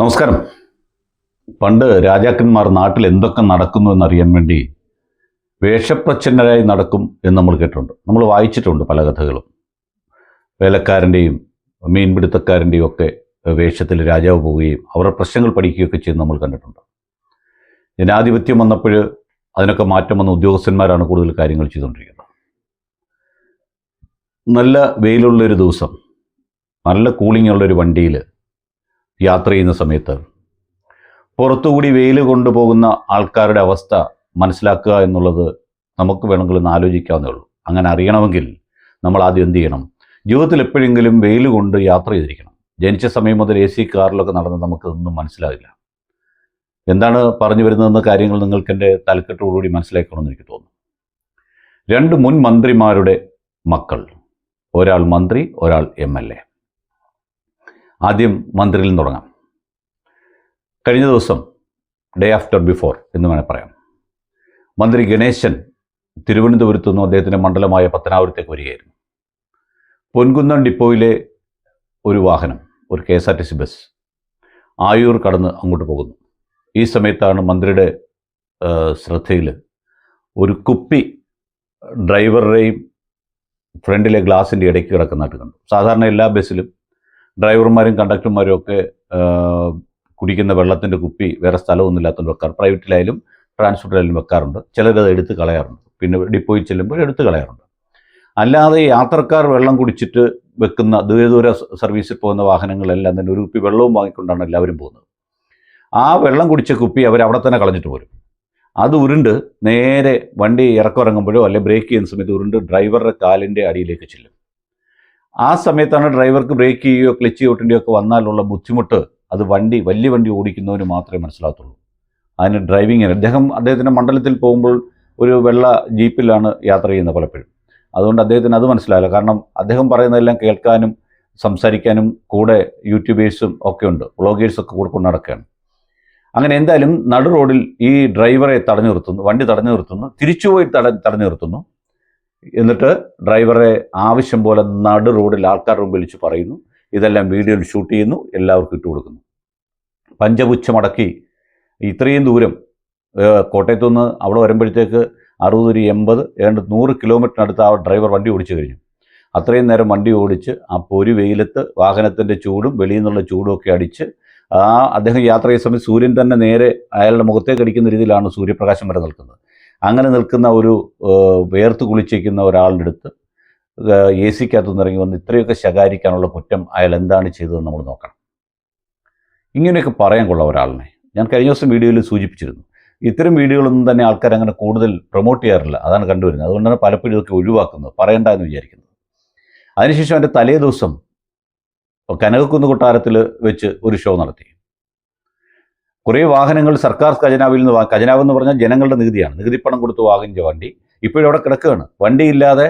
നമസ്കാരം. പണ്ട് രാജാക്കന്മാർ നാട്ടിൽ എന്തൊക്കെ നടക്കുന്നു എന്നറിയാൻ വേണ്ടി വേഷപ്രച്ഛന്നരായി നടക്കും എന്ന് നമ്മൾ കേട്ടിട്ടുണ്ട്. നമ്മൾ വായിച്ചിട്ടുണ്ട് പല കഥകളും. വേലക്കാരന്റെയും മീൻപിടുത്തക്കാരന്റെയും ഒക്കെ വേഷത്തിൽ രാജാവ് പോവുകയും അവരുടെ പ്രശ്നങ്ങൾ പഠിക്കുകയൊക്കെ ചെയ്യുന്ന നമ്മൾ കണ്ടിട്ടുണ്ട്. ജനാധിപത്യം വന്നപ്പോൾ അതിനൊക്കെ മാറ്റം വന്ന ഉദ്യോഗസ്ഥന്മാരാണ് കൂടുതൽ കാര്യങ്ങൾ ചെയ്തുകൊണ്ടിരിക്കുന്നത്. നല്ല വെയിലുള്ളൊരു ദിവസം നല്ല കൂളിംഗ് ഉള്ളൊരു വണ്ടിയിൽ യാത്ര ചെയ്യുന്ന സമയത്ത് പുറത്തുകൂടി വെയിൽ കൊണ്ടുപോകുന്ന ആൾക്കാരുടെ അവസ്ഥ മനസ്സിലാക്കുക എന്നുള്ളത് നമുക്ക് വേണമെങ്കിൽ ഒന്ന് ആലോചിക്കാവുന്നേ ഉള്ളൂ. അങ്ങനെ അറിയണമെങ്കിൽ നമ്മൾ ആദ്യം എന്ത് ചെയ്യണം? ജീവിതത്തിൽ എപ്പോഴെങ്കിലും വെയിൽ കൊണ്ട് യാത്ര ചെയ്തിരിക്കണം. ജനിച്ച സമയം മുതൽ എ സി കാറിലൊക്കെ നടന്ന് നമുക്കൊന്നും മനസ്സിലാവില്ല. എന്താണ് പറഞ്ഞു വരുന്നതെന്ന കാര്യങ്ങൾ നിങ്ങൾക്ക് എന്റെ തലക്കെട്ടോടുകൂടി മനസ്സിലാക്കണമെന്ന് എനിക്ക് തോന്നുന്നു. രണ്ട് മുൻ മന്ത്രിമാരുടെ മക്കൾ. ഒരാൾ മന്ത്രി ഒരാൾ എം എൽ എ. ആദ്യം മന്ത്രിയിൽ നിന്ന് തുടങ്ങാം. കഴിഞ്ഞ ദിവസം ഡേ ആഫ്റ്റർ ബിഫോർ എന്ന് വേണേൽ പറയാം. മന്ത്രി ഗണേശൻ തിരുവനന്തപുരത്ത് നിന്നും അദ്ദേഹത്തിന്റെ മണ്ഡലമായ പത്തനാപുരത്തേക്ക് വരികയായിരുന്നു. പൊൻകുന്നം ഡിപ്പോയിലെ ഒരു വാഹനം ഒരു K S R T C bus Ayoor കടന്ന് അങ്ങോട്ട് പോകുന്നു. ഈ സമയത്താണ് മന്ത്രിയുടെ ശ്രദ്ധയിൽ ഒരു കുപ്പി ഡ്രൈവറുടെയും ഫ്രണ്ടിലെ ഗ്ലാസിന്റെ ഇടയ്ക്ക് കിടക്കുന്നതായിട്ട് കണ്ടു. സാധാരണ എല്ലാ ബസ്സിലും ഡ്രൈവർമാരും കണ്ടക്ടർമാരും ഒക്കെ കുടിക്കുന്ന വെള്ളത്തിന്റെ കുപ്പി വേറെ സ്ഥലമൊന്നും ഇല്ലാത്തതുകൊണ്ട് വെക്കാറ്. പ്രൈവറ്റിലായാലും ട്രാൻസ്പോർട്ടിലായാലും വെക്കാറുണ്ട്. ചിലരത് എടുത്ത് കളയാറുണ്ട്. പിന്നെ ഡിപ്പോയിൽ ചെല്ലുമ്പോൾ എടുത്ത് കളയാറുണ്ട്. അല്ലാതെ യാത്രക്കാർ വെള്ളം കുടിച്ചിട്ട് വെക്കുന്ന ദൂരദൂര സർവീസിൽ പോകുന്ന വാഹനങ്ങളെല്ലാം തന്നെ ഒരു കുപ്പി വെള്ളവും വാങ്ങിക്കൊണ്ടാണ് എല്ലാവരും പോകുന്നത്. ആ വെള്ളം കുടിച്ച കുപ്പി അവർ അവിടെ തന്നെ കളഞ്ഞിട്ട് പോരും. അത് ഉരുണ്ട് നേരെ വണ്ടി ഇറക്കമിറങ്ങുമ്പോഴോ അല്ലെങ്കിൽ ബ്രേക്ക് ചെയ്യുന്ന സമയത്ത് ഉരുണ്ട് ഡ്രൈവറുടെ കാലിന്റെ അടിയിലേക്ക് ചെല്ലും. ആ സമയത്താണ് ഡ്രൈവർക്ക് ബ്രേക്ക് ചെയ്യുകയോ ക്ലച്ച് ചവിട്ടേണ്ടിയോ ഒക്കെ വന്നാലുള്ള ബുദ്ധിമുട്ട് അത് വണ്ടി വലിയ വണ്ടി ഓടിക്കുന്നവന് മാത്രമേ മനസ്സിലാകത്തുള്ളൂ. അതിന് ഡ്രൈവിങ്ങിന് അദ്ദേഹം അദ്ദേഹത്തിന്റെ മണ്ഡലത്തിൽ പോകുമ്പോൾ ഒരു വെള്ള ജീപ്പിലാണ് യാത്ര ചെയ്യുന്നത് പലപ്പോഴും. അതുകൊണ്ട് അദ്ദേഹത്തിന് അത് മനസ്സിലായില്ല. കാരണം അദ്ദേഹം പറയുന്നതെല്ലാം കേൾക്കാനും സംസാരിക്കാനും കൂടെ യൂട്യൂബേഴ്സും ഒക്കെ ഉണ്ട്. വ്ളോഗേഴ്സൊക്കെ കൂടെ കൊണ്ട് നടക്കുകയാണ്. അങ്ങനെ എന്തായാലും നടു റോഡിൽ ഈ ഡ്രൈവറെ തടഞ്ഞു നിർത്തുന്നു വണ്ടി തടഞ്ഞു നിർത്തുന്നു തിരിച്ചുപോയി തട തടഞ്ഞു നിർത്തുന്നു. എന്നിട്ട് ഡ്രൈവറെ ആവശ്യം പോലെ നടു റോഡിൽ ആൾക്കാരുടെ മുമ്പ് വിളിച്ച് പറയുന്നു. ഇതെല്ലാം വീഡിയോയിൽ ഷൂട്ട് ചെയ്യുന്നു. എല്ലാവർക്കും ഇട്ട് കൊടുക്കുന്നു. പഞ്ചപുച്ഛമടക്കി ഇത്രയും ദൂരം കോട്ടയത്തുനിന്ന് കോട്ടയത്തു നിന്ന് അവിടെ വരുമ്പോഴത്തേക്ക് അറുപത് ഒരു എൺപത് ഏതാണ്ട് നൂറ് കിലോമീറ്ററിനടുത്ത് ആ ഡ്രൈവർ വണ്ടി ഓടിച്ചു കഴിഞ്ഞു. അത്രയും നേരം വണ്ടി ഓടിച്ച് ആ പൊരി വെയിലത്ത് വാഹനത്തിന്റെ ചൂടും വെളിയിൽ നിന്നുള്ള ചൂടും ഒക്കെ അടിച്ച് ആ അദ്ദേഹം യാത്ര ചെയ്യുന്ന സമയത്ത് സൂര്യൻ തന്നെ നേരെ അയാളുടെ മുഖത്തേക്ക് അടിക്കുന്ന രീതിയിലാണ് സൂര്യപ്രകാശം വരെ നിൽക്കുന്നത്. അങ്ങനെ നിൽക്കുന്ന ഒരു വേർത്ത് കുളിച്ചിരിക്കുന്ന ഒരാളുടെ അടുത്ത് എ സിക്കകത്തുനിന്ന് ഇറങ്ങി വന്ന് ഇത്രയൊക്കെ ശകാരിക്കാനുള്ള കുറ്റം അയാൾ എന്താണ് ചെയ്തതെന്ന് നമ്മൾ നോക്കണം. ഇങ്ങനെയൊക്കെ പറയാൻ കൊള്ള ഒരാളിനെ. ഞാൻ കഴിഞ്ഞ ദിവസം വീഡിയോയിൽ സൂചിപ്പിച്ചിരുന്നു. ഇത്തരം വീഡിയോകളൊന്നും തന്നെ ആൾക്കാർ അങ്ങനെ കൂടുതൽ പ്രൊമോട്ട് ചെയ്യാറില്ല. അതാണ് കണ്ടുവരുന്നത്. അതുകൊണ്ടാണ് പലപ്പോഴും ഇതൊക്കെ ഒഴിവാക്കുന്നത് പറയണ്ട എന്ന് വിചാരിക്കുന്നത് അതിനുശേഷം എന്റെ തലേ ദിവസം കനകക്കുന്ന് കൊട്ടാരത്തിൽ വെച്ച് ഒരു ഷോ നടത്തി. കുറേ വാഹനങ്ങൾ സർക്കാർ ഖജനാവിൽ നിന്ന് ഖജനാവ് എന്ന് പറഞ്ഞാൽ ജനങ്ങളുടെ നികുതിയാണ്. നികുതിപ്പണം കൊടുത്ത് വാങ്ങിച്ച വണ്ടി ഇപ്പോഴും അവിടെ കിടക്കുകയാണ് വണ്ടിയില്ലാതെ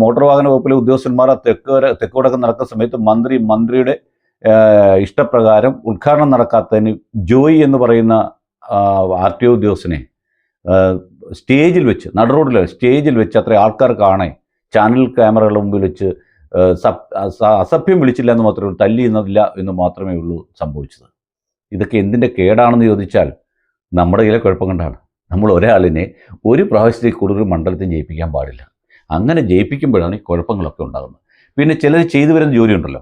മോട്ടോർ വാഹന വകുപ്പിലെ ഉദ്യോഗസ്ഥന്മാർ തെക്ക് വരെ തെക്ക് നടക്കുന്ന സമയത്ത് മന്ത്രി മന്ത്രിയുടെ ഇഷ്ടപ്രകാരം ഉദ്ഘാടനം നടക്കാത്തതിന് ജോയി എന്ന് പറയുന്ന ആർ ടി ഒ ഉദ്യോഗസ്ഥനെ സ്റ്റേജിൽ വെച്ച് നട റോഡിൽ സ്റ്റേജിൽ വെച്ച് അത്ര ആൾക്കാർ കാണേ ചാനൽ ക്യാമറകളുടെ മുമ്പിൽ വെച്ച് അസഭ്യം വിളിച്ചില്ല എന്ന് മാത്രമേ ഉള്ളൂ തല്ലി എന്നതില്ല എന്ന് മാത്രമേ ഉള്ളൂ സംഭവിച്ചത്. ഇതൊക്കെ എന്തിന്റെ കേടാണെന്ന് ചോദിച്ചാൽ നമ്മുടെ കയ്യിലെ കുഴപ്പം കൊണ്ടാണ്. നമ്മൾ ഒരാളിനെ ഒരു പ്രാവശ്യത്തേക്ക് കൂടുതൽ മണ്ഡലത്തിൽ ജയിപ്പിക്കാൻ പാടില്ല. അങ്ങനെ ജയിപ്പിക്കുമ്പോഴാണ് ഈ കുഴപ്പങ്ങളൊക്കെ ഉണ്ടാകുന്നത്. പിന്നെ ചിലർ ചെയ്തു വരുന്ന ജോലി ഉണ്ടല്ലോ.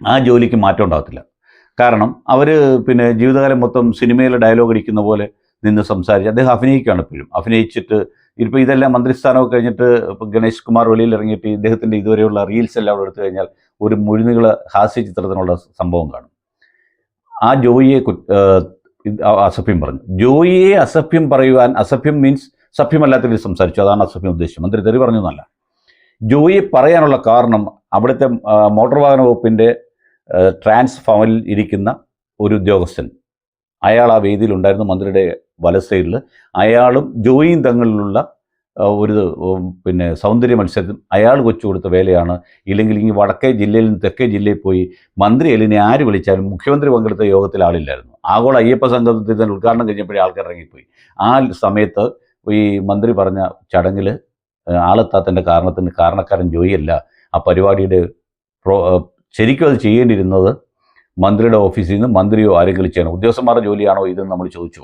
ആ ജോലിക്ക് മാറ്റം ഉണ്ടാകത്തില്ല. കാരണം അവർ പിന്നെ ജീവിതകാലം മൊത്തം സിനിമയിലെ ഡയലോഗ് അടിക്കുന്ന പോലെ നിന്ന് സംസാരിച്ച് അദ്ദേഹം അഭിനയിക്കുകയാണ് എപ്പോഴും അഭിനയിച്ചിട്ട് ഇപ്പോൾ ഇതെല്ലാം മന്ത്രിസ്ഥാനമൊക്കെ കഴിഞ്ഞിട്ട് ഇപ്പോൾ ഗണേഷ് കുമാർ വെളിയിൽ ഇറങ്ങിയിട്ട് ഇദ്ദേഹത്തിന്റെ ഇതുവരെയുള്ള റീൽസ് എല്ലാം അവിടെ എടുത്തു കഴിഞ്ഞാൽ ഒരു മുഴുന്നുകൾ ഹാസ്യ ചിത്രത്തിനുള്ള സംഭവം കാണും. ആ ജോയിയെ അസഭ്യം പറഞ്ഞു. ജോയിയെ അസഭ്യം പറയുവാൻ അസഭ്യം മീൻസ് സഭ്യമല്ലാത്ത രീതിയിൽ സംസാരിച്ചു. അതാണ് അസഭ്യം ഉദ്ദേശിച്ചത്. മന്ത്രി തെറി പറഞ്ഞു എന്നല്ല ജോയിയെ പറയാനുള്ള കാരണം അവിടുത്തെ മോട്ടോർ വാഹന വകുപ്പിന്റെ ട്രാൻസ്ഫോമിൽ ഇരിക്കുന്ന ഒരു ഉദ്യോഗസ്ഥൻ. അയാൾ ആ വേദിയിലുണ്ടായിരുന്നു മന്ത്രിയുടെ വലസൈഡിൽ സൈഡിൽ അയാളും ജോയിയും തങ്ങളിലുള്ള ഒരു പിന്നെ സൗന്ദര്യ മത്സരത്തിൽ അയാൾ കൊച്ചു കൊടുത്ത വേലയാണ്. ഇല്ലെങ്കിൽ ഇനി വടക്കേ ജില്ലയിൽ നിന്ന് തെക്കേ ജില്ലയിൽ പോയി മന്ത്രി എലിനെ ആര് വിളിച്ചാലും മുഖ്യമന്ത്രി പങ്കെടുത്ത യോഗത്തിൽ ആളില്ലായിരുന്നു. ആഗോള അയ്യപ്പ സംഘത്തിൽ തന്നെ ഉദ്ഘാടനം കഴിഞ്ഞപ്പോഴേ ആൾക്കാർ ഇറങ്ങിപ്പോയി. ആ സമയത്ത് ഈ മന്ത്രി പറഞ്ഞ ചടങ്ങിൽ ആളെത്താത്തതിന്റെ കാരണത്തിന് കാരണക്കാരൻ ജോയിയല്ല. ആ പരിപാടിയുടെ പ്രോ ശരിക്കും അത് ചെയ്യേണ്ടിയിരുന്നത് മന്ത്രിയുടെ ഓഫീസിൽ നിന്ന് മന്ത്രിയോ ആരെങ്കിലും ചെയ്യണം ഉദ്യോഗസ്ഥന്മാരുടെ ജോലിയാണോ ഇതെന്ന് നമ്മൾ ചോദിച്ചു.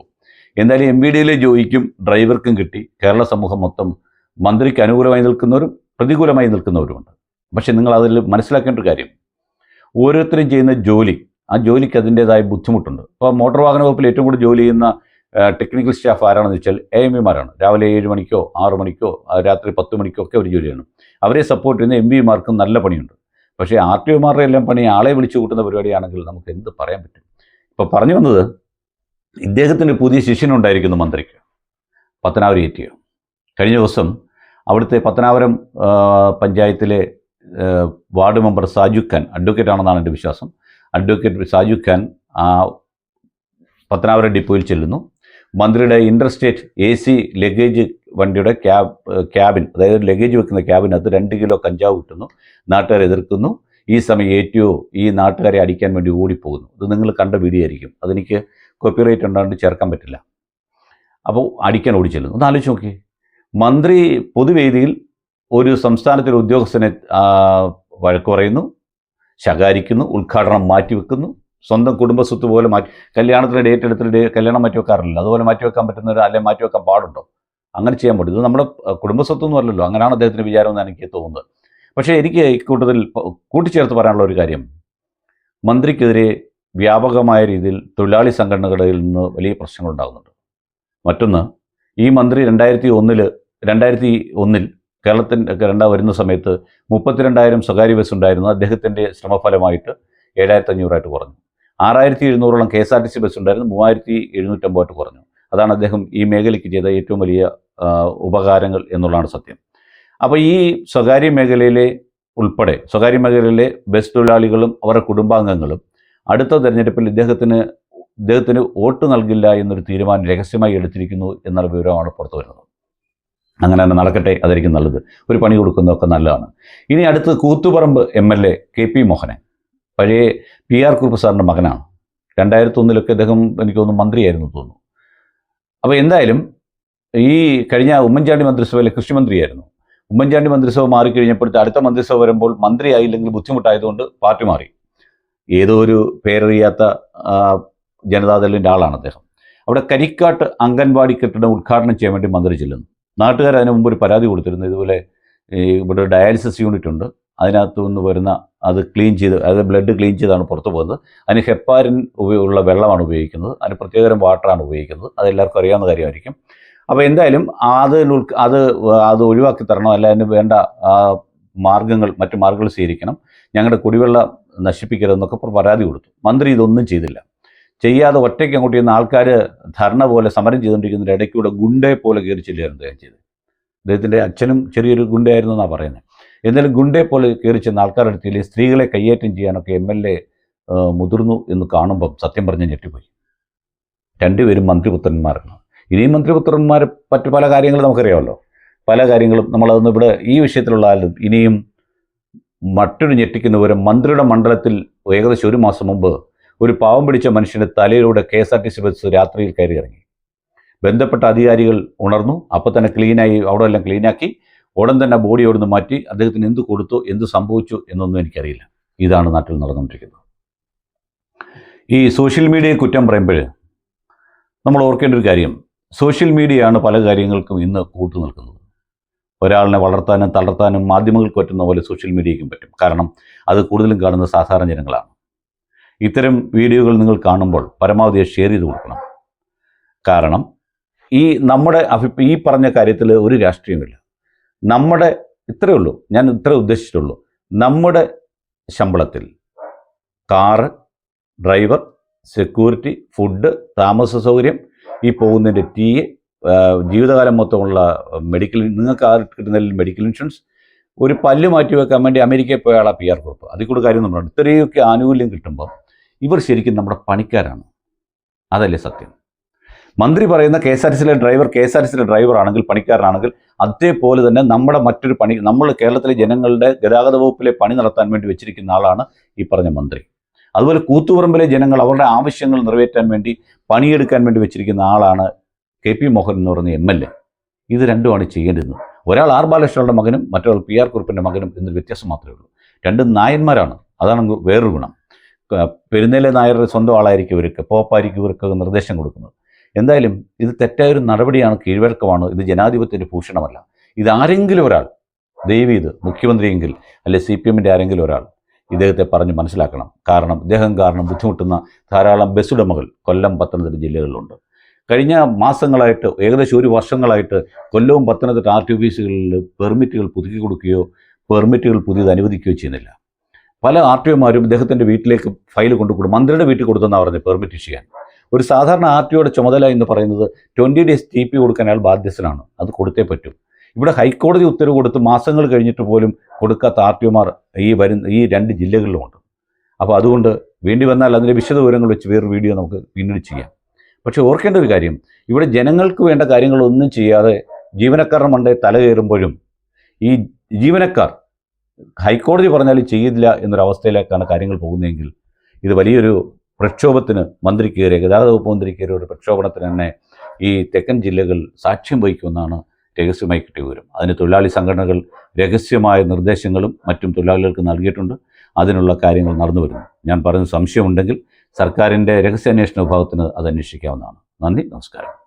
എന്തായാലും എം വി ഡിയിലെ ജോലിക്കും ഡ്രൈവർക്കും കിട്ടി. കേരള സമൂഹം മൊത്തം മന്ത്രിക്ക് അനുകൂലമായി നിൽക്കുന്നവരും പ്രതികൂലമായി നിൽക്കുന്നവരുമുണ്ട്. പക്ഷേ നിങ്ങൾ അതിൽ മനസ്സിലാക്കേണ്ട ഒരു കാര്യം. ഓരോരുത്തരും ചെയ്യുന്ന ജോലി ആ ജോലിക്ക് അതിന്റെതായ ബുദ്ധിമുട്ടുണ്ട്. അപ്പോൾ മോട്ടോർ വാഹന വകുപ്പിൽ ഏറ്റവും കൂടുതൽ ജോലി ചെയ്യുന്ന ടെക്നിക്കൽ സ്റ്റാഫ് ആരാണെന്ന് വെച്ചാൽ എ എം ഇമാരാണ് രാവിലെ ഏഴ് മണിക്കോ ആറ് മണിക്കോ രാത്രി പത്ത് മണിക്കോ ഒക്കെ ഒരു ജോലി ചെയ്യണം അവരെ സപ്പോർട്ട് ചെയ്യുന്ന എം പിമാർക്കും നല്ല പണിയുണ്ട്. പക്ഷേ ആർ ടി ഒമാരുടെ എല്ലാം പണി ആളെ വിളിച്ചു കൂട്ടുന്ന പരിപാടിയാണെങ്കിൽ നമുക്ക് എന്ത് പറയാൻ പറ്റും? ഇപ്പോൾ പറഞ്ഞു വന്നത് ഇദ്ദേഹത്തിന് പുതിയ ശിഷ്യനുണ്ടായിരിക്കുന്നു മന്ത്രിക്ക്. പത്തനാപുരം ഏറ്റിയ കഴിഞ്ഞ ദിവസം അവിടുത്തെ പത്തനാപുരം പഞ്ചായത്തിലെ ward member Saju Khan advocate ആണെന്നാണ് എന്റെ വിശ്വാസം. അഡ്വക്കേറ്റ് സാജു ഖാൻ ആ പത്തനാപുരം ഡിപ്പോയിൽ ചെല്ലുന്നു. മന്ത്രിയുടെ ഇന്റർസ്റ്റേറ്റ് എ സി ലഗേജ് വണ്ടിയുടെ ക്യാബ് ക്യാബിൻ അതായത് ലഗേജ് വെക്കുന്ന ക്യാബിനകത്ത് രണ്ട് കിലോ കഞ്ചാവ് കിട്ടുന്നു. നാട്ടുകാർ എതിർക്കുന്നു ഈ സമയം ഏറ്റവും ഈ നാട്ടുകാരെ അടിക്കാൻ വേണ്ടി ഓടിപ്പോകുന്നു. ഇത് നിങ്ങൾ കണ്ട വീഡിയോ ആയിരിക്കും. അതെനിക്ക് കോപ്പിറൈറ്റ് ഉണ്ടാണ്ട് ചേർക്കാൻ പറ്റില്ല. അപ്പോൾ അടിക്കാൻ ഓടി ചെല്ലുന്നു. ഒന്ന് ആലോചിച്ച് നോക്കി മന്ത്രി പൊതുവേദിയിൽ ഒരു സംസ്ഥാനത്തിലെ ഉദ്യോഗസ്ഥനെ വഴക്ക് പറയുന്നു ശകാരിക്കുന്നു ഉദ്ഘാടനം മാറ്റിവെക്കുന്നു. സ്വന്തം കുടുംബസ്വത്ത് പോലെ മാറ്റി കല്യാണത്തിന് ഡേറ്റ് എടുത്തിട്ട് കല്യാണം മാറ്റി വെക്കാറില്ല അതുപോലെ മാറ്റി വെക്കാൻ പറ്റുന്ന ഒരു അല്ലെങ്കിൽ മാറ്റി വെക്കാൻ പാടുണ്ടോ? അങ്ങനെ ചെയ്യാൻ പറ്റും. ഇത് നമ്മുടെ കുടുംബസ്വത്തൊന്നും അല്ലല്ലോ. അങ്ങനെയാണ് അദ്ദേഹത്തിന്റെ വിചാരം എന്ന് എനിക്ക് തോന്നുന്നത്. പക്ഷേ എനിക്ക് ഇക്കൂട്ടത്തിൽ കൂട്ടിച്ചേർത്ത് പറയാനുള്ള ഒരു കാര്യം. മന്ത്രിക്കെതിരെ വ്യാപകമായ രീതിയിൽ തൊഴിലാളി സംഘടനകളിൽ നിന്ന് വലിയ പ്രശ്നങ്ങൾ ഉണ്ടാകുന്നുണ്ട്. മറ്റൊന്ന് ഈ മന്ത്രി രണ്ടായിരത്തി ഒന്നിൽ രണ്ടായിരത്തി ഒന്നിൽ കേരളത്തിന്റെ രണ്ടാം വരുന്ന സമയത്ത് മുപ്പത്തിരണ്ടായിരം സ്വകാര്യ ബസ് ഉണ്ടായിരുന്നു. അദ്ദേഹത്തിന്റെ ശ്രമഫലമായിട്ട് ഏഴായിരത്തി അഞ്ഞൂറായിട്ട് കുറഞ്ഞു. ആറായിരത്തി എഴുന്നൂറോളം K S R T C bus ഉണ്ടായിരുന്നു. മൂവായിരത്തി എഴുന്നൂറ്റമ്പതായിട്ട് കുറഞ്ഞു. അതാണ് അദ്ദേഹം ഈ മേഖലയ്ക്ക് ചെയ്ത ഏറ്റവും വലിയ ഉപകാരങ്ങൾ എന്നുള്ളതാണ് സത്യം. അപ്പോൾ ഈ സ്വകാര്യ മേഖലയിലെ ഉൾപ്പെടെ സ്വകാര്യ മേഖലയിലെ ബസ് തൊഴിലാളികളും അവരുടെ കുടുംബാംഗങ്ങളും അടുത്ത തെരഞ്ഞെടുപ്പിൽ ഇദ്ദേഹത്തിന് ഇദ്ദേഹത്തിന് വോട്ട് നൽകില്ല എന്നൊരു തീരുമാനം രഹസ്യമായി എടുത്തിരിക്കുന്നു എന്നുള്ള വിവരമാണ് പുറത്തു വരുന്നത്. അങ്ങനെ തന്നെ നടക്കട്ടെ അതായിരിക്കും നല്ലത്. ഒരു പണി കൊടുക്കുന്നതൊക്കെ നല്ലതാണ്. ഇനി അടുത്ത് Koothuparamba M L A K P Mohanan പഴയ പി ആർ കുറുപ്പ് സാറിന്റെ മകനാണ്. രണ്ടായിരത്തി ഒന്നിലൊക്കെ അദ്ദേഹം എനിക്ക് തോന്നുന്നു മന്ത്രിയായിരുന്നു തോന്നുന്നു. അപ്പോൾ എന്തായാലും ഈ കഴിഞ്ഞ ഉമ്മൻചാണ്ടി മന്ത്രിസഭയിലെ കൃഷിമന്ത്രിയായിരുന്നു. ഉമ്മൻചാണ്ടി മന്ത്രിസഭ മാറിക്കഴിഞ്ഞപ്പോഴത്തെ അടുത്ത മന്ത്രിസഭ വരുമ്പോൾ മന്ത്രിയായില്ലെങ്കിൽ ബുദ്ധിമുട്ടായതുകൊണ്ട് പാർട്ടി മാറി. ഏതോ ഒരു പേരറിയാത്ത ജനതാദളിന്റെ ആളാണ് അദ്ദേഹം. അവിടെ കരിക്കാട്ട് അംഗൻവാടി കെട്ടിടം ഉദ്ഘാടനം ചെയ്യാൻ വേണ്ടി മന്ത്രി ചെല്ലുന്നു. നാട്ടുകാർ അതിന് മുമ്പ് ഒരു പരാതി കൊടുത്തിരുന്നു. ഇതുപോലെ ഇവിടെ ഡയാലിസിസ് യൂണിറ്റ് ഉണ്ട്. അതിനകത്ത് നിന്ന് വരുന്ന അത് ക്ലീൻ ചെയ്ത് അതായത് ബ്ലഡ് ക്ലീൻ ചെയ്താണ് പുറത്തു പോകുന്നത്. അതിന് ഹെപ്പാരിൻ ഉള്ള വെള്ളമാണ് ഉപയോഗിക്കുന്നത്. അതിന് പ്രത്യേകതരം വാട്ടറാണ് ഉപയോഗിക്കുന്നത്. അതെല്ലാവർക്കും അറിയാവുന്ന കാര്യമായിരിക്കും. അപ്പോൾ എന്തായാലും അത് അത് അത് ഒഴിവാക്കി തരണം. അല്ല അതിന് വേണ്ട മാർഗങ്ങൾ മറ്റു മാർഗങ്ങൾ സ്വീകരിക്കണം. ഞങ്ങളുടെ കുടിവെള്ളം നശിപ്പിക്കരുതെന്നൊക്കെ പരാതി കൊടുത്തു. മന്ത്രി ഇതൊന്നും ചെയ്തില്ല. ചെയ്യാതെ ഒറ്റയ്ക്ക് അങ്ങോട്ട് ചെയ്യുന്ന ആൾക്കാർ ധർണ പോലെ സമരം ചെയ്തുകൊണ്ടിരിക്കുന്നതിന്റെ ഇടയ്ക്കൂടെ ഗുണ്ടയെ പോലെ കയറി ചെല്ലുകയായിരുന്നു അദ്ദേഹം ചെയ്തത്. അദ്ദേഹത്തിന്റെ അച്ഛനും ചെറിയൊരു ഗുണ്ടയായിരുന്നു എന്നാണ് പറയുന്നത് എന്നാലും ഗുണ്ടയെ പോലെ കയറി ചെന്ന ആൾക്കാരുടെ അടുത്തിൽ സ്ത്രീകളെ കയ്യേറ്റം ചെയ്യാനൊക്കെ എം എൽ എ മുതിർന്നു എന്ന് കാണുമ്പം സത്യം പറഞ്ഞ് ഞെട്ടിപ്പോയി. രണ്ടുപേരും മന്ത്രിപുത്രന്മാരാണ്. ഇനിയും മന്ത്രിപുത്രന്മാരെ പറ്റി പല കാര്യങ്ങളും നമുക്കറിയാമല്ലോ. പല കാര്യങ്ങളും നമ്മളതൊന്നും ഇവിടെ ഈ വിഷയത്തിലുള്ള ആരും ഇനിയും മറ്റൊരു ഞെട്ടിക്കുന്ന ഒരു മന്ത്രിയുടെ മണ്ഡലത്തിൽ ഏകദേശം ഒരു മാസം മുമ്പ് ഒരു പാവം പിടിച്ച മനുഷ്യന്റെ തലയിലൂടെ K S R T C bus രാത്രിയിൽ കയറി ഇറങ്ങി. ബന്ധപ്പെട്ട അധികാരികൾ ഉണർന്നു. അപ്പം തന്നെ ക്ലീനായി അവിടെ എല്ലാം ക്ലീനാക്കി ഉടൻ തന്നെ ബോഡി അവിടുന്ന് മാറ്റി അദ്ദേഹത്തിന് എന്ത് കൊടുത്തു എന്ത് സംഭവിച്ചു എന്നൊന്നും എനിക്കറിയില്ല. ഇതാണ് നാട്ടിൽ നടന്നുകൊണ്ടിരിക്കുന്നത്. ഈ സോഷ്യൽ മീഡിയയെ കുറ്റം പറയുമ്പോൾ നമ്മൾ ഓർക്കേണ്ട ഒരു കാര്യം. സോഷ്യൽ മീഡിയയാണ് പല കാര്യങ്ങൾക്കും ഇന്ന് കൂട്ടു നിൽക്കുന്നത്. ഒരാളിനെ വളർത്താനും തളർത്താനും മാധ്യമങ്ങൾക്ക് പറ്റുന്ന പോലെ സോഷ്യൽ മീഡിയയ്ക്കും പറ്റും. കാരണം അത് കൂടുതലും കാണുന്ന സാധാരണ ജനങ്ങളാണ്. ഇത്തരം വീഡിയോകൾ നിങ്ങൾ കാണുമ്പോൾ പരമാവധി ഷെയർ ചെയ്ത് കൊടുക്കണം. കാരണം ഈ നമ്മുടെ അഭി ഈ പറഞ്ഞ കാര്യത്തിൽ ഒരു രാഷ്ട്രീയമില്ല നമ്മുടെ ഇത്രയേ ഉള്ളൂ. ഞാൻ ഇത്ര ഉദ്ദേശിച്ചിട്ടുള്ളൂ. നമ്മുടെ ശമ്പളത്തിൽ കാറ് ഡ്രൈവർ സെക്യൂരിറ്റി ഫുഡ് താമസ സൗകര്യം ഈ പോകുന്നതിന്റെ ടീ ജീവിതകാലം മൊത്തമുള്ള മെഡിക്കൽ നിങ്ങൾക്ക് ആ കിട്ടുന്നതിൽ മെഡിക്കൽ ഇൻഷുറൻസ് ഒരു പല്ല് മാറ്റി വെക്കാൻ വേണ്ടി അമേരിക്കയിൽ പോയ ആളാ പി ആർ കുറിപ്പ്. അതിൽ കൂടെ കാര്യം നമ്മൾ ഇത്രയൊക്കെ ആനുകൂല്യം കിട്ടുമ്പോൾ ഇവർ ശരിക്കും നമ്മുടെ പണിക്കാരാണ്. അതല്ലേ സത്യം. മന്ത്രി പറയുന്ന കെ എസ് ആർ ടി സിയിലെ driver K S R T സിയിലെ ഡ്രൈവർ ആണെങ്കിൽ പണിക്കാരനാണെങ്കിൽ അതേപോലെ തന്നെ നമ്മുടെ മറ്റൊരു പണി നമ്മൾ കേരളത്തിലെ ജനങ്ങളുടെ ഗതാഗത വകുപ്പിലെ പണി നടത്താൻ വേണ്ടി വെച്ചിരിക്കുന്ന ആളാണ് ഈ പറഞ്ഞ മന്ത്രി. അതുപോലെ കൂത്തുപറമ്പിലെ ജനങ്ങൾ അവരുടെ ആവശ്യങ്ങൾ നിറവേറ്റാൻ വേണ്ടി പണിയെടുക്കാൻ വേണ്ടി വെച്ചിരിക്കുന്ന ആളാണ് കെ പി മോഹൻ എന്ന് പറയുന്ന എം എൽ എ. ഇത് രണ്ടുമാണ് ചെയ്യേണ്ടത് ഒരാൾ ആർ ബാലകൃഷ്ണയുടെ മകനും മറ്റൊരാൾ പി ആർ കുറുപ്പിന്റെ മകനും എന്നൊരു വ്യത്യാസം മാത്രമേ ഉള്ളൂ. രണ്ടും നായന്മാരാണ്. അതാണ് വേറൊരു ഗുണം. പെരുന്നേലെ നായരുടെ സ്വന്തം ആളായിരിക്കും ഇവർക്ക് പോപ്പായിരിക്കും ഇവർക്കൊക്കെ നിർദ്ദേശം കൊടുക്കുന്നത്. എന്തായാലും ഇത് തെറ്റായൊരു നടപടിയാണ് കീഴ്വഴക്കമാണ്. ഇത് ജനാധിപത്യത്തിന്റെ ഭൂഷണമല്ല. ഇത് ആരെങ്കിലും ഒരാൾ ദയവ് ഇത് മുഖ്യമന്ത്രിയെങ്കിൽ അല്ലെ സി പി എമ്മിന്റെ ആരെങ്കിലും ഒരാൾ ഇദ്ദേഹത്തെ പറഞ്ഞ് മനസ്സിലാക്കണം. കാരണം ഇദ്ദേഹം കാരണം ബുദ്ധിമുട്ടുന്ന ധാരാളം ബസ്സുടമകൾ കൊല്ലം പത്തനംതിട്ട ജില്ലകളിലുണ്ട്. കഴിഞ്ഞ മാസങ്ങളായിട്ട് ഏകദേശം ഒരു വർഷങ്ങളായിട്ട് കൊല്ലവും പത്തനംതിട്ട ആർ ടി ഓഫീസുകളിൽ പെർമിറ്റുകൾ പുതുക്കി കൊടുക്കുകയോ പെർമിറ്റുകൾ പുതിയത് അനുവദിക്കുകയോ ചെയ്യുന്നില്ല. പല ആർ ടി ഒമാരും ഇദ്ദേഹത്തിന്റെ വീട്ടിലേക്ക് ഫയൽ കൊണ്ടുകൊടുക്കും മന്ത്രിയുടെ വീട്ടിൽ കൊടുത്തെന്നാണ് പറഞ്ഞത് പെർമിറ്റ് ചെയ്യാൻ. ഒരു സാധാരണ ആർ ടി ഒയുടെ ചുമതല എന്ന് പറയുന്നത് ട്വന്റി ഡേയ്സ് ടി പി കൊടുക്കാൻ അയാൾ ബാധ്യസ്ഥനാണ്. അത് കൊടുത്തേ പറ്റൂ. ഇവിടെ ഹൈക്കോടതി ഉത്തരവ് കൊടുത്ത് മാസങ്ങൾ കഴിഞ്ഞിട്ട് പോലും കൊടുക്കാത്ത ആർ ടി ഒമാർ ഈ വരുന്ന ഈ രണ്ട് ജില്ലകളിലുമുണ്ട്. അപ്പോൾ അതുകൊണ്ട് വേണ്ടി വന്നാൽ അതിന്റെ വിശദ വിവരങ്ങൾ വെച്ച് വേറൊരു വീഡിയോ നമുക്ക് പിന്നീട് ചെയ്യാം. പക്ഷേ ഓർക്കേണ്ട ഒരു കാര്യം ഇവിടെ ജനങ്ങൾക്ക് വേണ്ട കാര്യങ്ങളൊന്നും ചെയ്യാതെ ജീവനക്കാരുടെ മണ്ടേ തല കയറുമ്പോഴും ഈ ജീവനക്കാർ ഹൈക്കോടതി പറഞ്ഞാൽ ചെയ്യില്ല എന്നൊരവസ്ഥയിലേക്കാണ് കാര്യങ്ങൾ പോകുന്നതെങ്കിൽ ഇത് വലിയൊരു പ്രക്ഷോഭത്തിന് മന്ത്രിക്കേറിയ ഗതാഗത വകുപ്പ് മന്ത്രിക്കേറിയ ഒരു പ്രക്ഷോഭണത്തിന് തന്നെ ഈ തെക്കൻ ജില്ലകൾ സാക്ഷ്യം വഹിക്കുമെന്നാണ് രഹസ്യമായി കിട്ടിയ വിവരം. അതിന് തൊഴിലാളി സംഘടനകൾ രഹസ്യമായ നിർദ്ദേശങ്ങളും മറ്റും തൊഴിലാളികൾക്ക് നൽകിയിട്ടുണ്ട്. അതിനുള്ള കാര്യങ്ങൾ നടന്നു വരുന്നു. ഞാൻ പറഞ്ഞ സംശയമുണ്ടെങ്കിൽ സർക്കാരിന്റെ രഹസ്യാന്വേഷണ വിഭാഗത്തിന് അത് അന്വേഷിക്കാവുന്നതാണ്. നന്ദി നമസ്കാരം.